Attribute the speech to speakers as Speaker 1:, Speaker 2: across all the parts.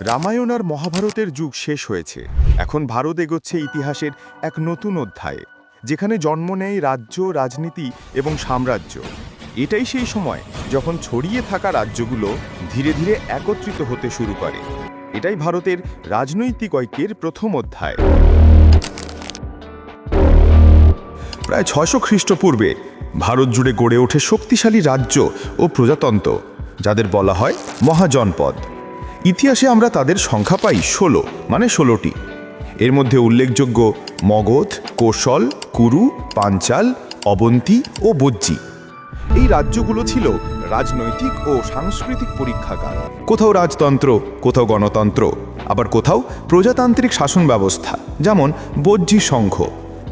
Speaker 1: রামায়ণ আর মহাভারতের যুগ শেষ হয়েছে। এখন ভারত এগোচ্ছে ইতিহাসের এক নতুন অধ্যায়ে, যেখানে জন্ম নেয় রাজ্য, রাজনীতি এবং সাম্রাজ্য। এটাই সেই সময় যখন ছড়িয়ে থাকা রাজ্যগুলো ধীরে ধীরে একত্রিত হতে শুরু করে। এটাই ভারতের রাজনৈতিক ঐক্যের প্রথম অধ্যায়। প্রায় ছয়শো খ্রিস্টপূর্বে ভারত জুড়ে গড়ে ওঠে শক্তিশালী রাজ্য ও প্রজাতন্ত্র, যাদের বলা হয় মহাজনপদ। ইতিহাসে আমরা তাদের সংখ্যা পাই ষোলো মানে ষোলোটি। এর মধ্যে উল্লেখযোগ্য মগধ, কৌশল, কুরু, পাঞ্চাল, অবন্তী ও বজ্জি। এই রাজ্যগুলো ছিল রাজনৈতিক ও সাংস্কৃতিক পরীক্ষাগার। কোথাও রাজতন্ত্র, কোথাও গণতন্ত্র, আবার কোথাও প্রজাতান্ত্রিক শাসন ব্যবস্থা, যেমন বজ্জি সংঘ।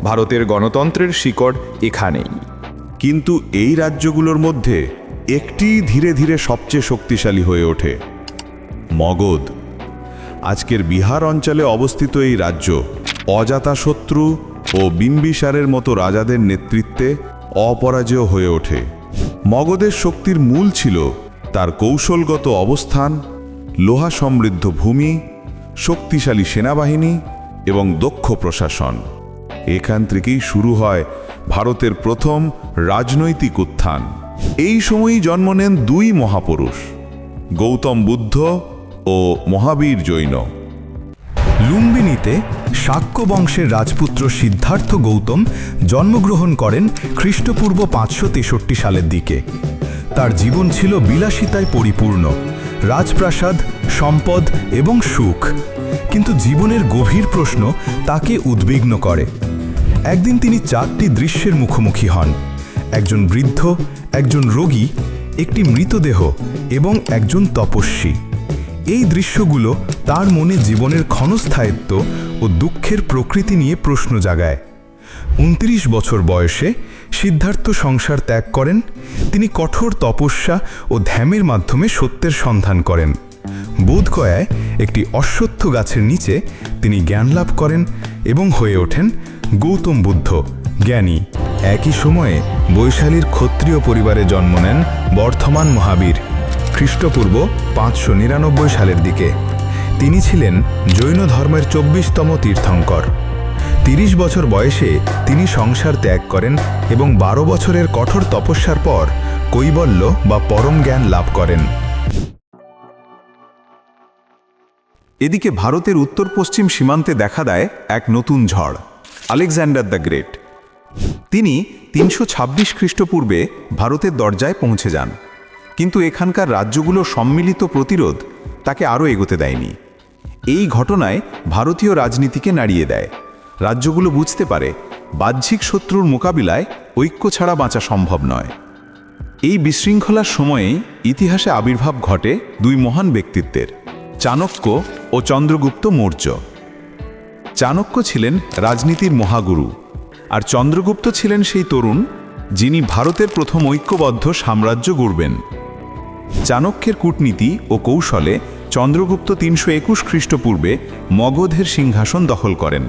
Speaker 1: ভারতের গণতন্ত্রের শিকড় এখানেই।
Speaker 2: কিন্তু এই রাজ্যগুলোর মধ্যে একটি ধীরে ধীরে সবচেয়ে শক্তিশালী হয়ে ওঠে। মগধ। আজকের বিহার অঞ্চলে অবস্থিত এই রাজ্য অজাতাশত্রু ও বিম্বিসারের মতো রাজাদের নেতৃত্বে অপরাজেয় হয়ে ওঠে। মগধের শক্তির মূল ছিল তার কৌশলগত অবস্থান, লোহা সমৃদ্ধ ভূমি, শক্তিশালী সেনাবাহিনী এবং দক্ষ প্রশাসন। এখান থেকেই শুরু হয় ভারতের প্রথম রাজনৈতিক উত্থান। এই সময়ই জন্ম নেন দুই মহাপুরুষ, গৌতম বুদ্ধ ও মহাবীর জৈন।
Speaker 3: লুম্বিনীতে শাক্য বংশের রাজপুত্র সিদ্ধার্থ গৌতম জন্মগ্রহণ করেন খ্রিস্টপূর্ব পাঁচশো তেষট্টি সালের দিকে। তার জীবন ছিল বিলাসিতায় পরিপূর্ণ, রাজপ্রাসাদ, সম্পদ এবং সুখ। কিন্তু জীবনের গভীর প্রশ্ন তাকে উদ্বিগ্ন করে। একদিন তিনি চারটি দৃশ্যের মুখোমুখি হন। একজন বৃদ্ধ, একজন রোগী, একটি মৃতদেহ এবং একজন তপস্বী। এই দৃশ্যগুলো তার মনে জীবনের ক্ষণস্থায়িত্ব ও দুঃখের প্রকৃতি নিয়ে প্রশ্ন জাগায়। উনত্রিশ বছর বয়সে সিদ্ধার্থ সংসার ত্যাগ করেন, তিনি কঠোর তপস্যা ও ধ্যামের মাধ্যমে সত্যের সন্ধান করেন। বোধগয়ায় একটি অশ্বত্থ গাছের নিচে তিনি জ্ঞান লাভ করেন এবং হয়ে ওঠেন গৌতম বুদ্ধ, জ্ঞানী। একই সময়ে বৈশালীর ক্ষত্রিয় পরিবারে জন্ম নেন বর্ধমান মহাবীর। খ্রিস্টপূর্ব পাঁচশো নিরানব্বই সালের দিকে। তিনি ছিলেন জৈন ধর্মের চব্বিশতম তীর্থঙ্কর। তিরিশ বছর বয়সে তিনি সংসার ত্যাগ করেন এবং বারো বছরের কঠোর তপস্যার পর কৈবল্য বা পরম জ্ঞান লাভ করেন।
Speaker 4: এদিকে ভারতের উত্তর পশ্চিম সীমান্তে দেখা দেয় এক নতুন ঝড়, আলেকজান্ডার দ্য গ্রেট। তিনি তিনশো ছাব্বিশ খ্রিস্টপূর্বে ভারতের দরজায় পৌঁছে যান। কিন্তু এখানকার রাজ্যগুলোর সম্মিলিত প্রতিরোধ তাকে আরও এগোতে দেয়নি। এই ঘটনায় ভারতীয় রাজনীতিকে নাড়িয়ে দেয়। রাজ্যগুলো বুঝতে পারে বাহ্যিক শত্রুর মোকাবিলায় ঐক্য ছাড়া বাঁচা সম্ভব নয়। এই বিশৃঙ্খলার সময়ে ইতিহাসে আবির্ভাব ঘটে দুই মহান ব্যক্তিত্বের, চাণক্য ও চন্দ্রগুপ্ত মৌর্য। চাণক্য ছিলেন রাজনীতির মহাগুরু আর চন্দ্রগুপ্ত ছিলেন সেই তরুণ যিনি ভারতের প্রথম ঐক্যবদ্ধ সাম্রাজ্য গড়বেন। চাণক্যের কূটনীতি ও কৌশলে চন্দ্রগুপ্ত তিনশো একুশ খ্রিস্টপূর্বে মগধের সিংহাসন দখল করেন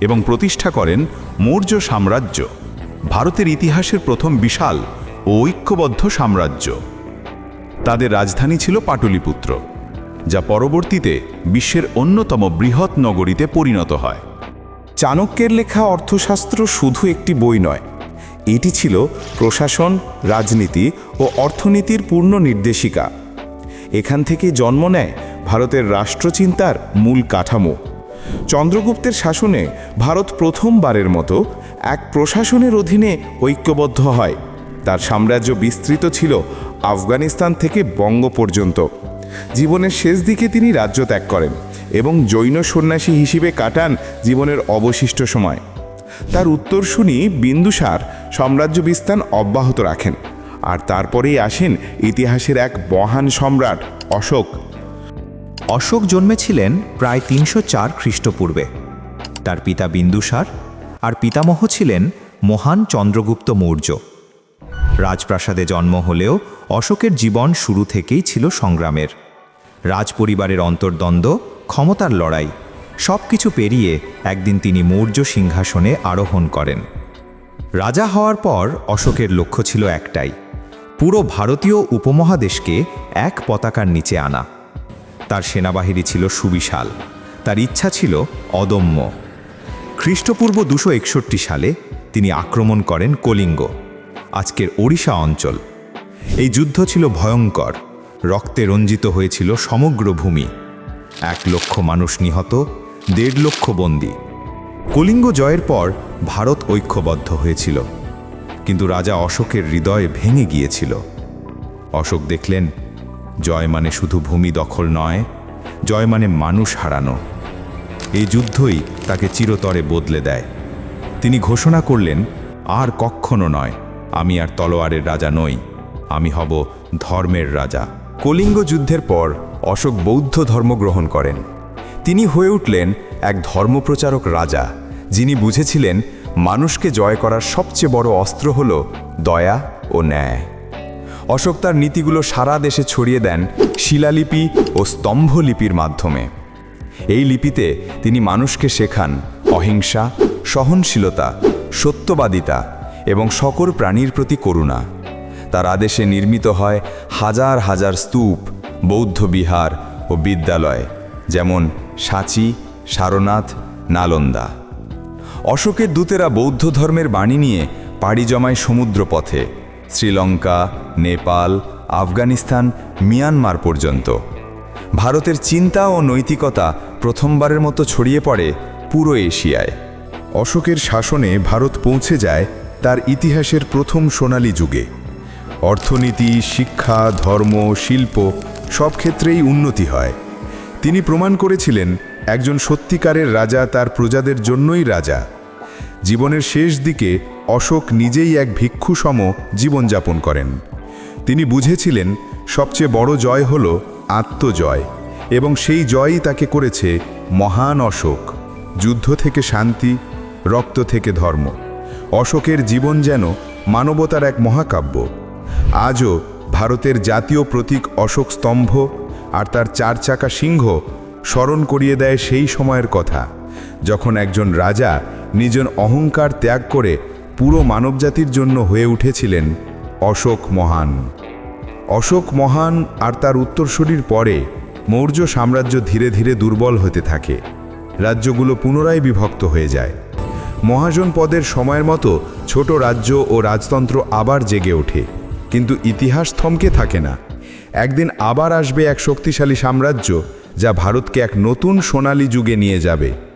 Speaker 4: এবং প্রতিষ্ঠা করেন মৌর্য সাম্রাজ্য, ভারতের ইতিহাসের প্রথম বিশাল ও ঐক্যবদ্ধ সাম্রাজ্য। তাদের রাজধানী ছিল পাটলিপুত্র, যা পরবর্তীতে বিশ্বের অন্যতম বৃহৎ নগরীতে পরিণত হয়।
Speaker 5: চাণক্যের লেখা অর্থশাস্ত্র শুধু একটি বই নয় এটি ছিল প্রশাসন, রাজনীতি ও অর্থনীতির পূর্ণ নির্দেশিকা। এখান থেকে জন্ম নেয় ভারতের রাষ্ট্রচিন্তার মূল কাঠামো। চন্দ্রগুপ্তের শাসনে ভারত প্রথমবারের মতো এক প্রশাসনের অধীনে ঐক্যবদ্ধ হয়। তার সাম্রাজ্য বিস্তৃত ছিল আফগানিস্তান থেকে বঙ্গ পর্যন্ত। জীবনের শেষ দিকে তিনি রাজ্য ত্যাগ করেন এবং জৈন সন্ন্যাসী হিসেবে কাটান জীবনের অবশিষ্ট সময়। তার উত্তরসূনি বিন্দুসার সাম্রাজ্য বিস্তার অব্যাহত রাখেন। আর তারপরেই আসেন ইতিহাসের এক মহান সম্রাট, অশোক।
Speaker 6: অশোক জন্মেছিলেন প্রায় তিনশো চার খ্রিস্টপূর্বে। তার পিতা বিন্দুসার আর পিতামহ ছিলেন মহান চন্দ্রগুপ্ত মৌর্য। রাজপ্রাসাদে জন্ম হলেও অশোকের জীবন শুরু থেকেই ছিল সংগ্রামের। রাজপরিবারের অন্তর্দ্বন্দ্ব, ক্ষমতার লড়াই। সব কিছু পেরিয়ে একদিন তিনি মৌর্য সিংহাসনে আরোহণ করেন। রাজা হওয়ার পর অশোকের লক্ষ্য ছিল একটাই, পুরো ভারতীয় উপমহাদেশকে এক পতাকার নিচে আনা। তার সেনাবাহিনী ছিল সুবিশাল, তার ইচ্ছা ছিল অদম্য। খ্রিস্টপূর্ব দুশো একষট্টি সালে তিনি আক্রমণ করেন কলিঙ্গ, আজকের ওড়িশা অঞ্চল। এই যুদ্ধ ছিল ভয়ঙ্কর, রক্তে রঞ্জিত হয়েছিল সমগ্র ভূমি। এক লক্ষ মানুষ নিহত দেড় লক্ষ বন্দী। কলিঙ্গ জয়ের পর ভারত ঐক্যবদ্ধ হয়েছিল। কিন্তু রাজা অশোকের হৃদয় ভেঙে গিয়েছিল। অশোক দেখলেন, জয় মানে শুধু ভূমি দখল নয়, জয় মানে মানুষ হারানো। এই যুদ্ধই তাকে চিরতরে বদলে দেয়। তিনি ঘোষণা করলেন, আর কক্ষণও নয়, আমি আর তলোয়ারের রাজা নই, আমি হব ধর্মের রাজা।
Speaker 7: কলিঙ্গ যুদ্ধের পর অশোক বৌদ্ধ ধর্ম গ্রহণ করেন। তিনি হয়ে উঠলেন এক ধর্মপ্রচারক রাজা, যিনি বুঝেছিলেন মানুষকে জয় করার সবচেয়ে বড় অস্ত্র হল দয়া ও ন্যায়। অশোক তার নীতিগুলো সারা দেশে ছড়িয়ে দেন শিলালিপি ও স্তম্ভলিপির মাধ্যমে। এই লিপিতে তিনি মানুষকে শেখান অহিংসা, সহনশীলতা, সত্যবাদিতা এবং সকল প্রাণীর প্রতি করুণা। তার আদেশে নির্মিত হয় হাজার হাজার স্তূপ, বৌদ্ধ বিহার ও বিদ্যালয়, যেমন সাঁচি, সারনাথ, নালন্দা। অশোকের দূতেরা বৌদ্ধ ধর্মের বাণী নিয়ে পাড়ি জমায় সমুদ্রপথে, শ্রীলঙ্কা, নেপাল, আফগানিস্তান, মিয়ানমার পর্যন্ত। ভারতের চিন্তা ও নৈতিকতা প্রথমবারের মতো ছড়িয়ে পড়ে পুরো এশিয়ায়।
Speaker 3: অশোকের শাসনে ভারত পৌঁছে যায় তার ইতিহাসের প্রথম সোনালী যুগে। অর্থনীতি, শিক্ষা, ধর্ম, শিল্প সব ক্ষেত্রেই উন্নতি হয়। তিনি প্রমাণ করেছিলেন, একজন সত্যিকারের রাজা তার প্রজাদের জন্যই রাজা। জীবনের শেষ দিকে অশোক নিজেই এক ভিক্ষুসম জীবনযাপন করেন। তিনি বুঝেছিলেন, সবচেয়ে বড় জয় হল আত্মজয়, এবং সেই জয়ই তাকে করেছে মহান অশোক। যুদ্ধ থেকে শান্তি, রক্ত থেকে ধর্ম। অশোকের জীবন যেন মানবতার এক মহাকাব্য। আজও ভারতের জাতীয় প্রতীক অশোক স্তম্ভ আর তার চার চাকা সিংহ স্মরণ করিয়ে দেয় সেই সময়ের কথা, যখন একজন রাজা নিজের অহংকার ত্যাগ করে পুরো মানবজাতির জন্য হয়ে উঠেছিলেন অশোক মহান। অশোক মহান আর তার উত্তরসূরির পরে মৌর্য সাম্রাজ্য ধীরে ধীরে দুর্বল হতে থাকে, রাজ্যগুলো পুনরায় বিভক্ত হয়ে যায়। মহাজন পদের সময়ের মতো ছোট রাজ্য ও রাজতন্ত্র আবার জেগে ওঠে, কিন্তু ইতিহাস থমকে থাকে না। একদিন আবার আসবে এক শক্তিশালী সাম্রাজ্য যা ভারতকে এক নতুন সোনালী যুগে নিয়ে যাবে।